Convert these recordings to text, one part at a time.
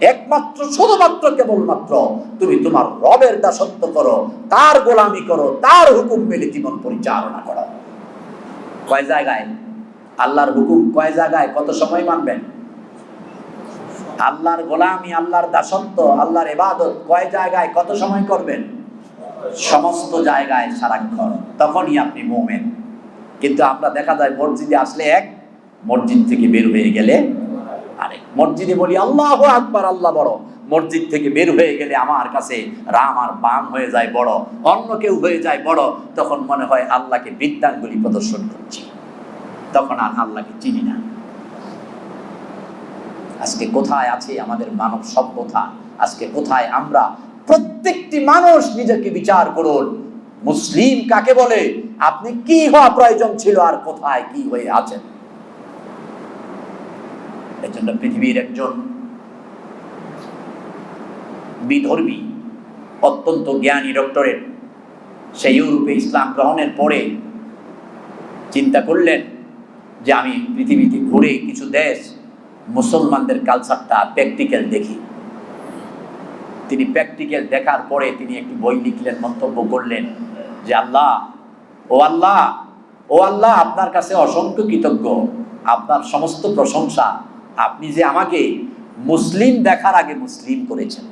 একমাত্র, শুধুমাত্র কেবলমাত্র তুমি তোমার রবের দাসত্ব করো, তার গোলামি করো, তার হুকুম মেলে জীবন পরিচালনা করো। কয় জায়গায়? আল্লাহর হুকুম কয় জায়গায়? কত সময় মানবেন? আল্লাহর গোলামি, আল্লাহর দাসত্ব, আল্লাহর এবাদত কয় জায়গায়, কত সময় করবেন? সমস্ত জায়গায় সারাক্ষণ। তখনই আপনি মোমেন। কিন্তু আমরা দেখা যায় মসজিদে আসলে এক, মসজিদ থেকে বের হয়ে গেলে আরেক মসজিদে বলি, আল্লাহ আকবার, আল্লাহ বড়। মসজিদ থেকে বের হয়ে গেলে আমার কাছে রাম আর বাম হয়ে যায় বড়, অন্য কেউ হয়ে যায় বড়। তখন মনে হয় আল্লাহকে বৃত্তাঙ্গুলি প্রদর্শন করছি। তখন আর আল্লাহকে চিনি না। আজকে কোথায় আছে আমাদের মানব সভ্যতা? আজকে কোথায় আমরা প্রত্যেকটি মানুষ নিজেকে বিচার করুন। মুসলিম কাকে বলে? আপনি কি হওয়া প্রয়োজন ছিল আর কোথায় কি হয়ে আছেন? এজন্য পৃথিবীর একজন বিধর্মী, অত্যন্ত জ্ঞানী ডক্টরেট সে ইউরোপে ইসলাম গ্রহণের পরে চিন্তা করলেন যে আমি পৃথিবীতে ঘুরে কিছু দেশ, মুসলমানদের কালচারটা প্র্যাকটিক্যাল দেখি। তিনি প্র্যাকটিক্যাল দেখার পরে তিনি একটি বই লিখলেন, মন্তব্য করলেন যে, আল্লাহ, ও আল্লাহ ও আল্লাহ, আপনার কাছে অসংখ্য কৃতজ্ঞ। আপনার সমস্ত প্রশংসা আপনি যে আমাকে মুসলিম দেখার আগে মুসলিম করেছেন।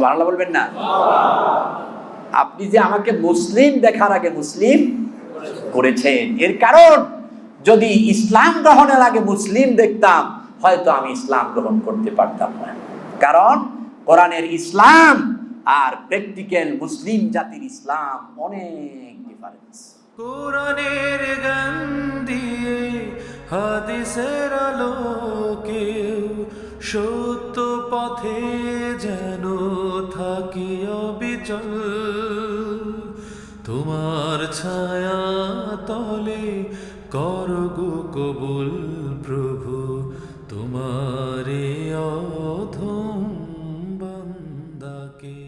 বাংলা বলবেন না? আপনি যে আমাকে মুসলিম দেখার আগে মুসলিম করেছেন। এর কারণ, যদি ইসলাম গ্রহণের আগে মুসলিম দেখতাম, হয়তো আমি ইসলাম গ্রহণ করতে পারতাম না। কারণ, কোরআনের ইসলাম আর প্র্যাকটিক্যাল মুসলিম জাতির ইসলাম অনেক ডিফারেন্স কোরআনের গান দিয়ে হাদিসের আলোকে সত্য পথে যেন থাকি অবিচল। তোমার ছায়া তলে করগো কবুল প্রভু, তোমারে বান্দাকে।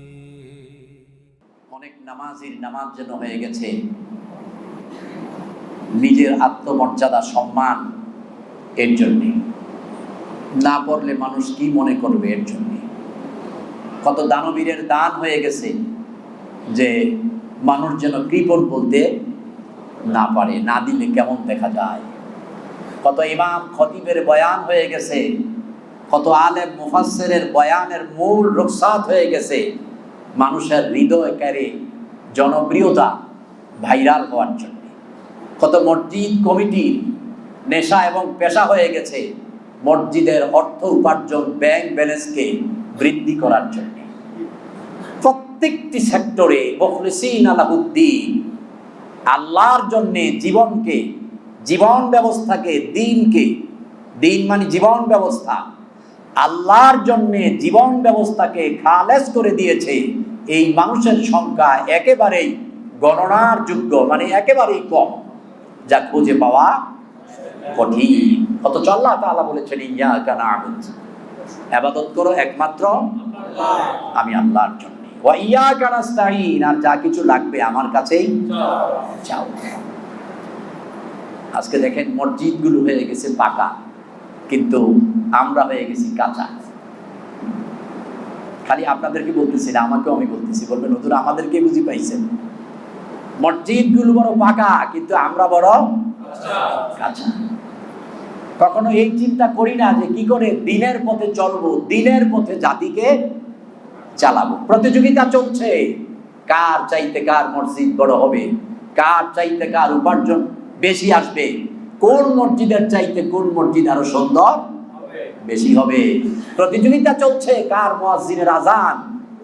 অনেক নামাজির নামাজ যেন হয়ে গেছে নিজের আত্মমর্যাদা, সম্মান এর জন্যে। না পড়লে মানুষ কি মনে করবে এর জন্যে? কত দানবীরের দান হয়ে গেছে যে মানুষ যেন কৃপণ বলতে না পারে, না দিলে কেমন দেখা যায়? কত ইমাম খতিবের বয়ান হয়ে গেছে, কত আলেম মুফাসসিরের বয়ানের মূল রুখসাত হয়ে গেছে, মানুষের হৃদয় কারে জনপ্রিয়তা ভাইরাল হওয়ার জন্য। কত মসজিদ, কমিটির নেশা এবং পেশা হয়ে গেছে মসজিদের অর্থ উপার্জন ব্যাংক ব্যালেন্সকে বৃদ্ধি করার জন্য। প্রত্যেকটি সেক্টরে মুখলিসিন আলাহুদ্দিন আল্লাহর জন্যে জীবনকে, জীবন ব্যবস্থাকে, দিনকে, দিন মানে জীবন ব্যবস্থা, আল্লাহর জন্যে জীবন ব্যবস্থাকে খালেজ করে দিয়েছে এই মানুষের সংখ্যা একেবারেই গণনার যোগ্য মানে একেবারেই কম। যা খুঁজে পাওয়া কঠিন। অথচ আল্লাহ তাআলা বলেছেন ইয়া কানা আবুদ আবাদত করো একমাত্র আমি আল্লাহর জন্য। ওয়া ইয়া আর যা কিছু লাগবে আমার কাছেই চাও। আজকে দেখেন মসজিদগুলো হয়ে গেছে পাকা, কিন্তু আমরা হয়ে গেছি কাঁচা। খালি আপনাদেরকে বলতেছি না, আমাকেও আমি বলতেছি, বলবেন নতুন আমাদেরকে বুঝি পাইছেন? মসজিদগুলো বড় পাকা, কিন্তু আমরা বড় কাঁচা। কখনো এই চিন্তা করি না যে কি করে দিনের পথে চলবো, দিনের পথে জাতিকে চালাবো। প্রতিযোগিতা চলছে। কার চাইতে কার মসজিদ বড় হবে? কার চাইতে কার উপার্জন বেশি আসবে? কোন মসজিদের চাইতে কোন মসজিদ আরও সুন্দর? বেশি হবে। প্রতিযোগিতা চলছে। কার মুয়াজ্জিনের আজান?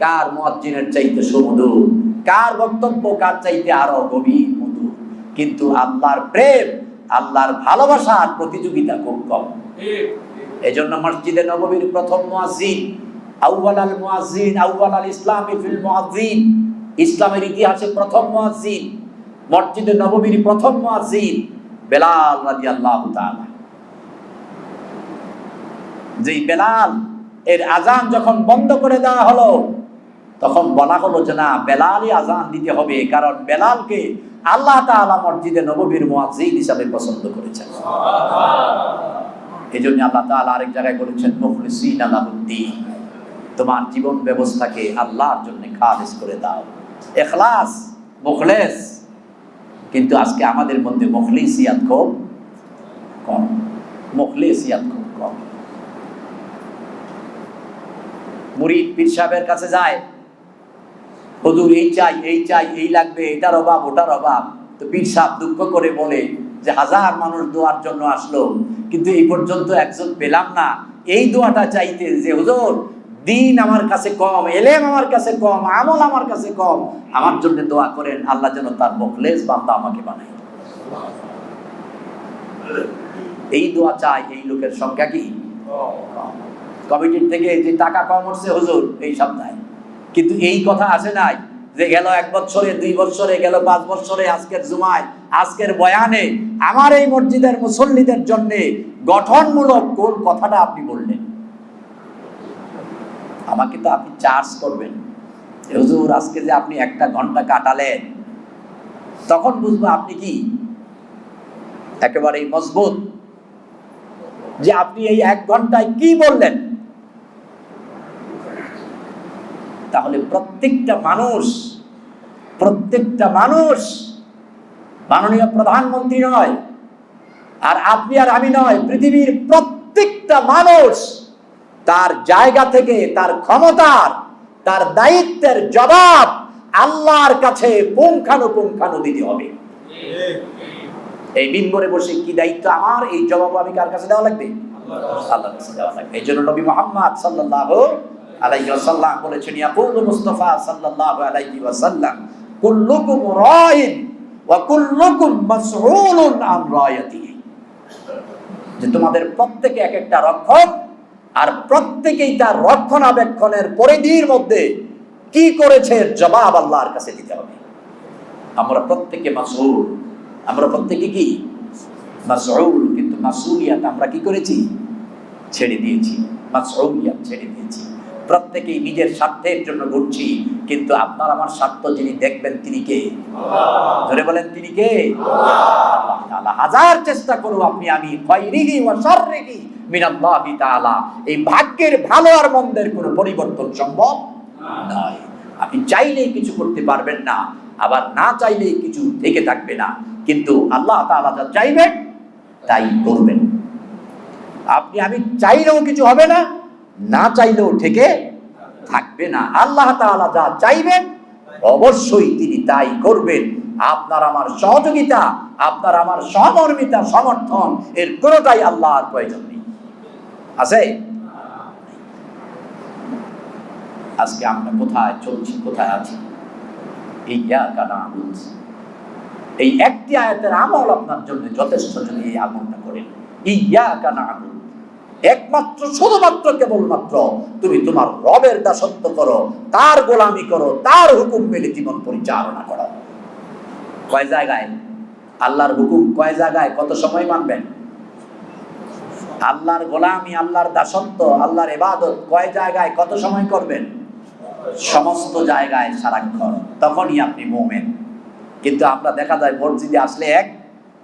কার মুয়াজ্জিনের চাইতে সুমধুর? কার বক্তব্য কার চাইতে আরও গভীর, মধুর? কিন্তু আল্লাহর প্রেম, আল্লাহর ভালোবাসার প্রতিযোগিতা খুব কম। এজন্য মসজিদে নববীর প্রথম মুয়াজ্জিন আউয়াল আল মুয়াজ্জিন আউয়াল আল ইসলামি ফিল মুয়াজ্জিন, ইসলামের ইতিহাসে প্রথম মুয়াজ্জিন, মসজিদে নববীর প্রথম মুয়াজ্জিন, বেলাল রাদিয়াল্লাহু তাআলা। যেই বেলাল, এর আজান যখন বন্ধ করে দেওয়া হলো তখন বলা হলো যে না বেলালই আজান দিতে হবে কারণ বেলালকে আল্লাহ তাআলা মসজিদে নববীর মুয়াজ্জিন হিসাবে পছন্দ করেছেন। এই জন্য আল্লাহ তাআলা আরেক জায়গায় বলেছেন মুখলিসিন আলাহুদ্দিন তোমার জীবন ব্যবস্থাকে আল্লাহর জন্য খালিস করে দাও। এখলাস মুখলেস কিন্তু আজকে আমাদের মধ্যে মুখলিসিয়াত খুব কম মুখলিসিয়াত খুব কম। মুরিদ পীর সাহেবের কাছে যায় হুজুর, এই চাই এই চাই, এই লাগবে, এটার অভাব, ওটার অভাব। তো পীর সাহেব দুঃখ করে বলে যে হাজার মানুষ দোয়ার জন্য আসলো, কিন্তু এই পর্যন্ত একজন পেলাম না। এই দোয়াটা চাইতে যে, হুজুর, দিন আমার কাছে কম, এলেম আমার কাছে কম, আমল আমার কাছে কম, আমার জন্য দোয়া করেন, আল্লাহ যেন তার মুখলেস বান্দা আমাকে বানায়। এই দোয়া চাই, এই লোকের সংখ্যা কি? কমিটির থেকে যে টাকা কম হচ্ছে হুজুর, এই সপ্তাহে। কিন্তু এই কথা আসে নাই যে গেল এক বছরে দুই বছরে গেল পাঁচ বছরে আজকের জুমায়, আজকের বয়ানে, আমার এই মসজিদের মুসল্লিদের জন্য গঠনমূলক কোন কথাটা আপনি বললেন? আমাকে তো আপনি চার্জ করবেন। হুজুর, আজকে যে আপনি একটা ঘণ্টা কাটালেন, তখন বুঝব আপনি কি? একেবারেই মজবুত যে আপনি এই এক ঘন্টায় কি বললেন? তাহলে প্রত্যেকটা মানুষ প্রত্যেকটা মানুষ মাননীয় প্রধানমন্ত্রী নয়, আর আপনি আর আমি নয়, পৃথিবীর প্রত্যেকটা মানুষ তার জায়গা থেকে, তার ক্ষমতার, তার দায়িত্বের জবাব আল্লাহর কাছে পুঙ্খানুপুঙ্খানু দিতে হবে। এই মিম্বরে বসে কি দায়িত্ব আমার? এই জবাব আমি কার কাছে দেওয়া লাগবে? আল্লাহর কাছে দেওয়া লাগবে। এই জন্য নবী মোহাম্মদ সাল্লাল্লাহু আলাইহি ওয়াসাল্লাম বলেছেন, ইয়াকুলু মুস্তাফা সাল্লাল্লাহু আলাইহি ওয়াসাল্লাম, কুল্লুকুম রাইন ওয়া কুল্লুকুম মাসউলুন আন রায়াতিহি যে তোমাদের প্রত্যেকে এক একটা রক্ষক, আর প্রত্যেকেই তার রক্ষণাবেক্ষণের পরিধির মধ্যে কি করেছে জবাব আল্লাহর কাছে দিতে হবে। আমরা প্রত্যেকে মাসউল। আমরা প্রত্যেকে কি? মাসউল। কিন্তু মাসউলিয়াত আমরা কি করেছি? ছেড়ে দিয়েছি। মাসউলিয়াত ছেড়ে দিয়েছি। প্রত্যেকেই নিজের স্বার্থের জন্য ঘুরছি কিন্তু আপনার আমার স্বার্থ যিনি দেখবেন তিনি কে? ধরে বলেন তিনি কে? হাজার চেষ্টা করো আপনি আমি খয়রিহি ওয়া শাররিহি মিনাল্লাহি তাআলা। এই ভাগ্যের ভালো আর মন্দের কোনো পরিবর্তন সম্ভব নয় আপনি চাইলেই কিছু করতে পারবেন না আবার না চাইলেই কিছু থেকে থাকবে না। কিন্তু আল্লাহ তাআলা যা চাইবেন তাই করবেন। আপনি আমি চাইলেও কিছু হবে না না চাইলেও থেকে থাকবে না। আল্লাহ তাআলা যা চাইবেন, অবশ্যই তিনি তাই করবেন। আপনার আমার সহযোগিতা, আপনার আমার সহমর্মিতা সমর্থন, এর কোনোটাই আল্লাহর প্রয়োজন নেই। আছে? আজকে আমরা কোথায় চলছি, কোথায় আছি? এই কানা এই একটি আয়াতের আমল আপনার জন্য যথেষ্ট যদি এই আমলটা করেন। ইয়া কানা একমাত্র, শুধুমাত্র কেবলমাত্র তুমি তোমার রবের দাসত্ব করো, তার গোলামি করো, তার হুকুম মেলে জীবন পরিচালনা করো। কয় জায়গায়? আল্লাহর হুকুম কয় জায়গায়? কত সময় মানবেন? আল্লাহর গোলামি, আল্লাহর দাসত্ব, আল্লাহর এবাদত কয় জায়গায়, কত সময় করবেন? সমস্ত জায়গায় সারাক্ষণ। তখনই আপনি মোমেন। কিন্তু আমরা দেখা যায় মসজিদে আসলে এক,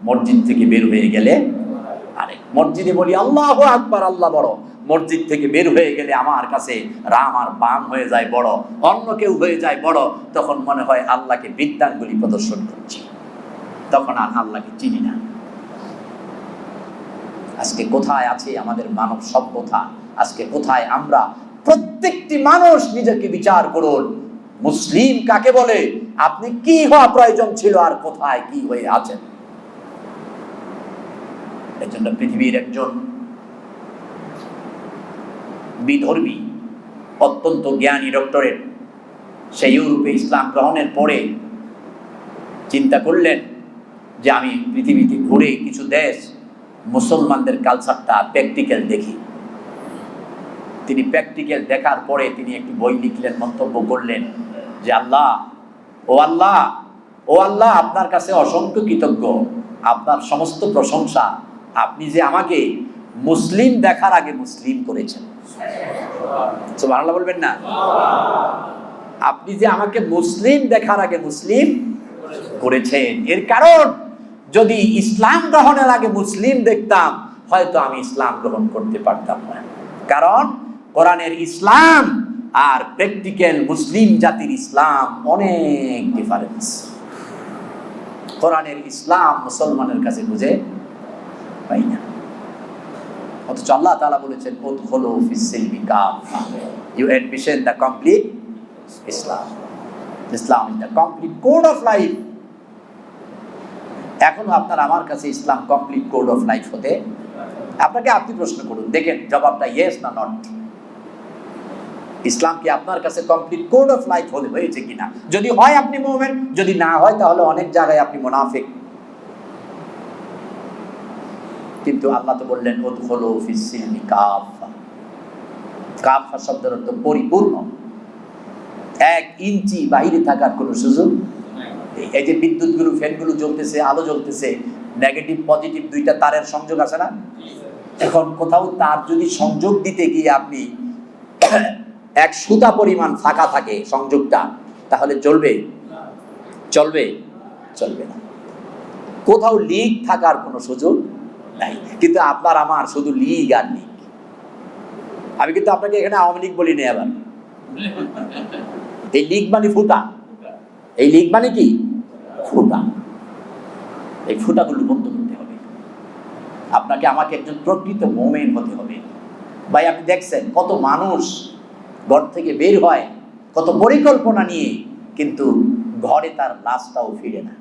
মসজিদ থেকে বের হয়ে গেলে আরেক মসজিদে বলি, আল্লাহ আকবার, আল্লাহ বড়। মসজিদ থেকে বের হয়ে গেলে আমার কাছে রাম আর বাম হয়ে যায় বড়, অন্য কেউ হয়ে যায় বড়। তখন মনে হয় আল্লাহকে বিদ্যাঙ্গুলি প্রদর্শন করছি। তখন আর আল্লাহকে চিনি না। আজকে কোথায় আছে? আমাদের মানব সভ্যতা। আজকে কোথায় আমরা? প্রত্যেকটি মানুষ নিজেকে বিচার করুন। মুসলিম কাকে বলে? আপনি কি হওয়া প্রয়োজন ছিল আর কোথায় কি হয়ে আছেন? এজন্য পৃথিবীর একজন বিধর্মী, অত্যন্ত জ্ঞানী ডক্টরেট সে ইউরোপে ইসলাম গ্রহণের পরে চিন্তা করলেন যে আমি পৃথিবীতে ঘুরে কিছু দেশ, মুসলমানদের কালচারটা প্র্যাকটিক্যাল দেখি। তিনি প্র্যাকটিক্যাল দেখার পরে তিনি একটি বই লিখলেন, মন্তব্য করলেন যে আল্লাহ, ও আল্লাহ ও আল্লাহ আপনার কাছে অসংখ্য কৃতজ্ঞ। আপনার সমস্ত প্রশংসা আপনি যে আমাকে মুসলিম দেখার আগে মুসলিম করেছেন। সুবহানাল্লাহ বলবেন না? আপনি যে আমাকে মুসলিম দেখার আগে মুসলিম করেছেন। এর কারণ, যদি ইসলাম গ্রহণের আগে মুসলিম দেখতাম, হয়তো আমি ইসলাম গ্রহণ করতে পারতাম না। কারণ, কোরআনের ইসলাম আর প্র্যাকটিক্যাল মুসলিম জাতির ইসলাম অনেক ডিফারেন্স কোরআনের ইসলাম মুসলমানের কাছে বুঝে পাই না। অথচ আল্লাহ তাআলা বলেছেন, উদখুলু ফিস-সিলমি you admission the complete Islam Islam is the complete code of life এখনও আপনার আমার কাছে Islam complete code of life হতে আপনাকে আপনি প্রশ্ন করুন, দেখেন জবাবটা ইয়েস না নট ইসলাম কি আপনার কাছে কমপ্লিট কোড অফ লাইফ হলে হয়েছে কিনা? যদি হয় আপনি মুভমেন্ট যদি না হয় তাহলে অনেক জায়গায় আপনি মোনাফিক। কিন্তু আল্লাহ তো বললেন কাফা শব্দের অর্থ পরিপূর্ণ। এক ইঞ্চি বাইরে থাকার কোনো সুযোগ এই যে বিদ্যুৎগুলো, ফ্যানগুলো জ্বলতেছে, আলো জ্বলতেছে নেগেটিভ পজিটিভ দুইটা তারের সংযোগ আছে না? এখন কোথাও তার যদি সংযোগ দিতে গিয়ে আপনি এক সুতা পরিমাণ ফাঁকা থাকে সংযোগটা, তাহলে চলবে চলবে? চলবে না। কোথাও লিক থাকার কোনো সুযোগ নাই। কিন্তু আপনার আমার শুধু লিগ আর লিগ। আমি কিন্তু আপনাকে এখানে আওয়ামী লীগ বলি নি আবার। এই লিগ মানে ফুটা। এই লিগ মানে কি? ফুটা। এই ফুটাগুলো বন্ধ করতে হবে। আপনাকে আমাকে একজন প্রকৃত মোমেন্ট হতে হবে। ভাই, আপনি দেখছেন কত মানুষ ঘর থেকে বের হয়, কত পরিকল্পনা নিয়ে, কিন্তু ঘরে তার লাশটাও ফিরে না।